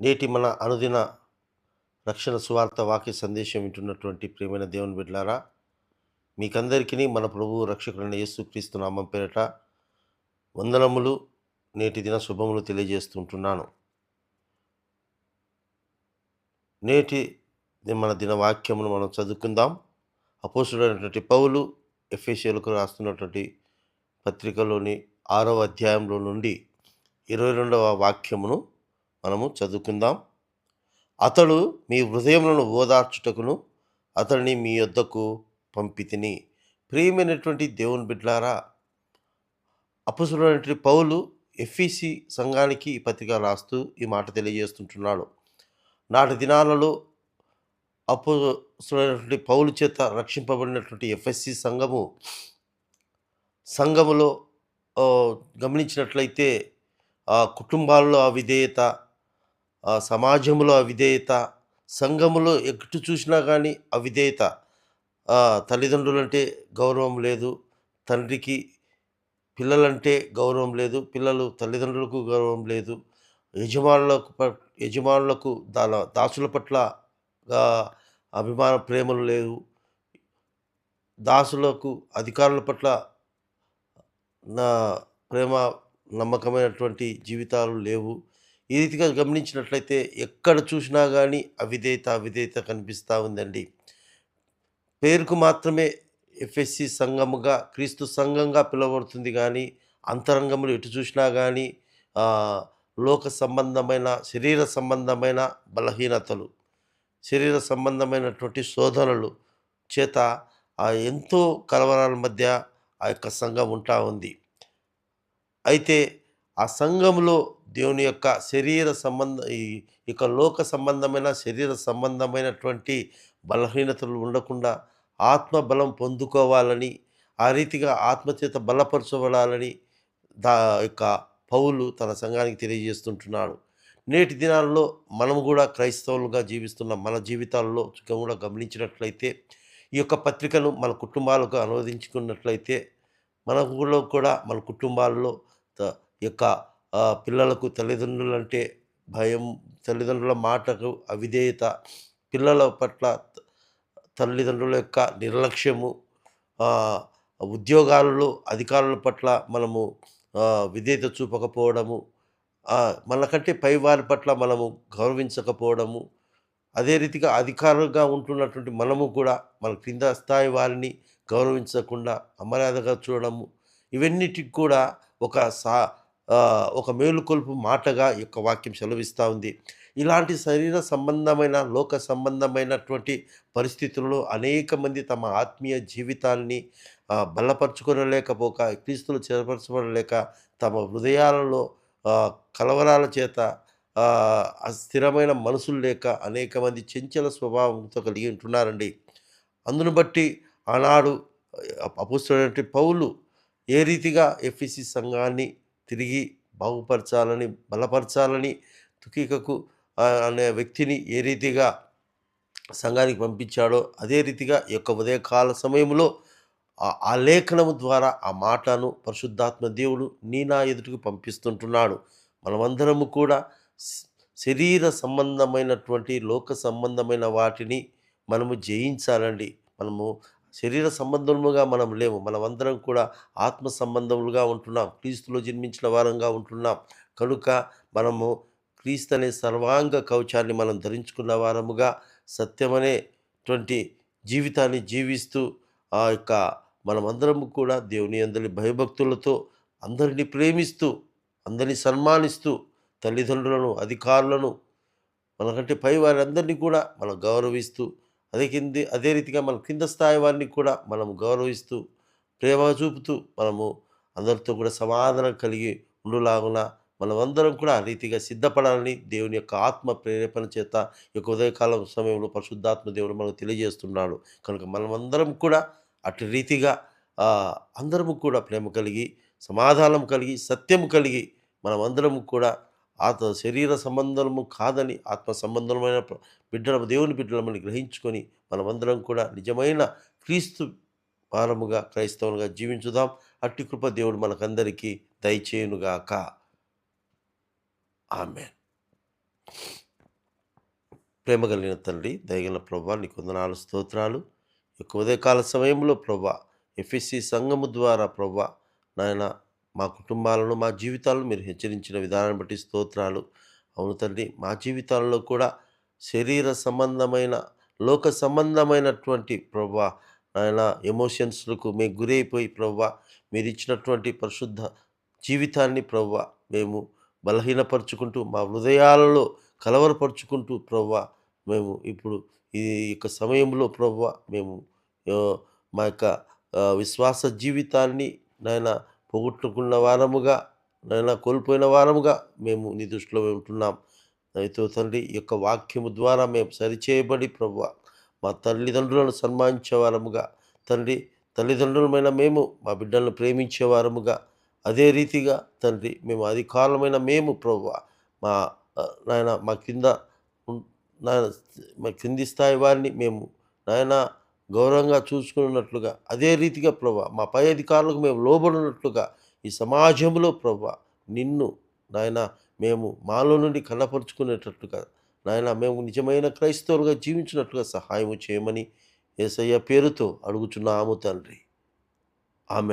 నేటి మన అనుదిన రక్షణ సువార్త వాక్య సందేశం వింటున్నటువంటి ప్రియమైన దేవుని బిడ్లారా మీకందరికీ మన ప్రభువు రక్షకుడైన యేసుక్రీస్తు నామం పేరట వందనములు నేటి దిన శుభములు తెలియజేస్తుంటున్నాను నేటి మన దిన వాక్యమును మనం చదువుకుందాం. అపోసుడైనటువంటి పౌలు ఎఫ్ఏసీలకు రాస్తున్నటువంటి పత్రికలోని ఆరవ అధ్యాయంలో నుండి ఇరవై రెండవ వాక్యమును మనము చదువుకుందాం. అతడు మీ హృదయములను ఓదార్చుటకును అతడిని మీ యొద్దకు పంపితిని. ప్రియమైనటువంటి దేవుని బిడ్లారా అపసులైనటువంటి పౌలు ఎఫ్ఈసి సంఘానికి ఈ పత్రిక రాస్తూ ఈ మాట తెలియజేస్తుంటున్నాడు. నాటి దినాలలో అపసుడైనటువంటి పౌలు చేత రక్షింపబడినటువంటి ఎఫ్ఎస్సి సంఘము సంఘములో గమనించినట్లయితే ఆ కుటుంబాల్లో అవిధేయత సమాజంలో అవిధేయత సంఘములో ఎటు చూసినా కానీ అవిధేయత. తల్లిదండ్రులంటే గౌరవం లేదు తండ్రికి పిల్లలంటే గౌరవం లేదు పిల్లలు తల్లిదండ్రులకు గౌరవం లేదు యజమానులకు యజమానులకు దాన దాసుల పట్ల అభిమాన ప్రేమలు లేవు దాసులకు అధికారుల పట్ల నా ప్రేమ నమ్మకమైనటువంటి జీవితాలు లేవు. ఈ రీతిగా గమనించినట్లయితే ఎక్కడ చూసినా కానీ అవిధేయత అవిధేయత కనిపిస్తూ ఉందండి. పేరుకు మాత్రమే ఎఫ్ఎస్సి సంఘముగా క్రీస్తు సంఘంగా పిలువబడుతుంది కానీ అంతరంగములు ఎటు చూసినా కానీ లోక సంబంధమైన శరీర సంబంధమైన బలహీనతలు శరీర సంబంధమైనటువంటి శోధనలు చేత ఎంతో కలవరాల మధ్య ఆ యొక్క సంఘం ఉంటా ఉంది. అయితే ఆ సంఘంలో దేవుని యొక్క శరీర సంబంధ ఈ ఇక లోక సంబంధమైన శరీర సంబంధమైనటువంటి బలహీనతలు ఉండకుండా ఆత్మ బలం పొందుకోవాలని ఆ రీతిగా ఆత్మచేత బలపరచబడాలని దా యొక్క పౌలు తన సంఘానికి తెలియజేస్తుంటున్నాడు. నేటి దినాల్లో మనము కూడా క్రైస్తవులుగా జీవిస్తున్న మన జీవితాల్లో కూడా గమనించినట్లయితే ఈ యొక్క పత్రికను మన కుటుంబాలకు అనువదించుకున్నట్లయితే మన ఊళ్ళో కూడా మన కుటుంబాల్లో యొక్క పిల్లలకు తల్లిదండ్రులు అంటే భయం తల్లిదండ్రుల మాటకు అవిధేయత పిల్లల పట్ల తల్లిదండ్రుల యొక్క నిర్లక్ష్యము ఉద్యోగాలలో అధికారుల పట్ల మనము విధేయత చూపకపోవడము మనకంటే పై వారి పట్ల మనము గౌరవించకపోవడము అదే రీతిగా అధికారులుగా ఉంటున్నటువంటి మనము కూడా మన క్రింద స్థాయి వారిని గౌరవించకుండా అమర్యాదగా చూడడము ఇవన్నిటికి కూడా ఒక సా ఒక మేలుకొల్పు మాటగా యొక్క వాక్యం సెలవిస్తూ ఉంది. ఇలాంటి శరీర సంబంధమైన లోక సంబంధమైనటువంటి పరిస్థితుల్లో అనేక మంది తమ ఆత్మీయ జీవితాన్ని ఆ, క్రీస్తులు చేరపరచబడలేక తమ హృదయాలలో కలవరాల చేత అస్థిరమైన స్థిరమైన మనసులు లేక అనేక మంది చెంచల స్వభావంతో కలిగి ఉంటున్నారండి. అందును బట్టి ఆనాడు అపుస్తున్నటువంటి పౌలు ఏ రీతిగా ఎఫ్ఈసి సంఘాన్ని తిరిగి బాగుపరచాలని బలపరచాలని తుకికకు అనే వ్యక్తిని ఏ రీతిగా సంఘానికి పంపించాడో అదే రీతిగా ఈ యొక్క ఉదయకాల సమయంలో ఆ- ఆ లేఖనము ద్వారా ఆ మాటను పరిశుద్ధాత్మ దేవుడు నీ నా ఎదుటికి పంపిస్తుంటున్నాడు. మనమందరము కూడా శరీర సంబంధమైనటువంటి లోక సంబంధమైన వాటిని మనము జయించాలండి. మనము శరీర సంబంధముగా మనం లేము. మనమందరం కూడా ఆత్మ సంబంధములుగా ఉంటున్నాం. క్రీస్తులో జన్మించిన వారంగా ఉంటున్నాం. కనుక మనము క్రీస్తు అనే సర్వాంగ కవచాన్ని మనం ధరించుకున్న వారముగా సత్యమనేటువంటి జీవితాన్ని జీవిస్తూ ఆ యొక్క మనమందరము కూడా దేవుని అందరి భయభక్తులతో అందరినీ ప్రేమిస్తూ అందరినీ సన్మానిస్తూ తల్లిదండ్రులను అధికారులను మనకంటే పై వారందరినీ కూడా మనం గౌరవిస్తూ అదే కింది అదే రీతిగా మన కింద స్థాయి వారిని కూడా మనం గౌరవిస్తూ ప్రేమ చూపుతూ మనము అందరితో కూడా సమాధానం కలిగి ఉండులాగున మనమందరం కూడా ఆ రీతిగా సిద్ధపడాలని దేవుని యొక్క ఆత్మ ప్రేరేపణ చేత యొక్క ఉదయకాలం సమయంలో పరిశుద్ధాత్మ దేవుడు మనకు తెలియజేస్తున్నాడు. కనుక మనమందరం కూడా అటు రీతిగా అందరము కూడా ప్రేమ కలిగి సమాధానం కలిగి సత్యం కలిగి మనమందరము కూడా ఆత శరీర సంబంధము కాదని ఆత్మ సంబంధమైన బిడ్డల దేవుని బిడ్డలమని గ్రహించుకొని మనమందరం కూడా నిజమైన క్రీస్తు వారముగా క్రైస్తవులుగా జీవించుదాం. అట్టి కృప దేవుడు మనకందరికీ దయచేయునుగాక. ఆమె ప్రేమ కలిగిన తండ్రి దయగల ప్రభా నీకు వందనాలు స్తోత్రాలు. ఎక్కువ కాల ఉదయకాల సమయంలో ప్రభా ఎఫ్ఎస్సి సంఘము ద్వారా ప్రభా నాయన మా కుటుంబాలను మా జీవితాలను మీరు హెచ్చరించిన విధానాన్ని బట్టి స్తోత్రాలు. అవును తండ్రి మా జీవితాల్లో కూడా శరీర సంబంధమైన లోక సంబంధమైనటువంటి ప్రభా నాయన ఎమోషన్స్లకు మేము గురైపోయి ప్రభా మీరు ఇచ్చినటువంటి పరిశుద్ధ జీవితాన్ని ప్రభా మేము బలహీనపరుచుకుంటూ మా హృదయాలలో కలవరపరుచుకుంటూ ప్రభా మేము ఇప్పుడు ఈ యొక్క సమయంలో ప్రభా మేము మా యొక్క విశ్వాస జీవితాన్ని నాయన పోగొట్టుకున్న వారముగా నాయన కోల్పోయిన వారముగా మేము నీ దృష్టిలో ఉంటున్నాం. అయితే తండ్రి యొక్క వాక్యము ద్వారా మేము సరిచేయబడి ప్రభు మా తల్లిదండ్రులను సన్మానించే వారముగా తండ్రి తల్లిదండ్రులమైన మేము మా బిడ్డలను ప్రేమించే వారముగా అదే రీతిగా తండ్రి మేము అధికారమైన మేము ప్రభు మా నాయన మా కింద నాయన మా కింది స్థాయి వారిని మేము నాయన గౌరవంగా చూసుకున్నట్లుగా అదే రీతిగా ప్రభా మా పై అధికారులకు మేము లోబడినట్లుగా ఈ సమాజంలో ప్రభా నిన్ను నాయన మేము మాలో నుండి కనపరుచుకునేటట్లుగా నాయన మేము నిజమైన క్రైస్తవులుగా జీవించినట్లుగా సహాయం చేయమని ఏసయ్య పేరుతో అడుగుచున్నాము తండ్రి.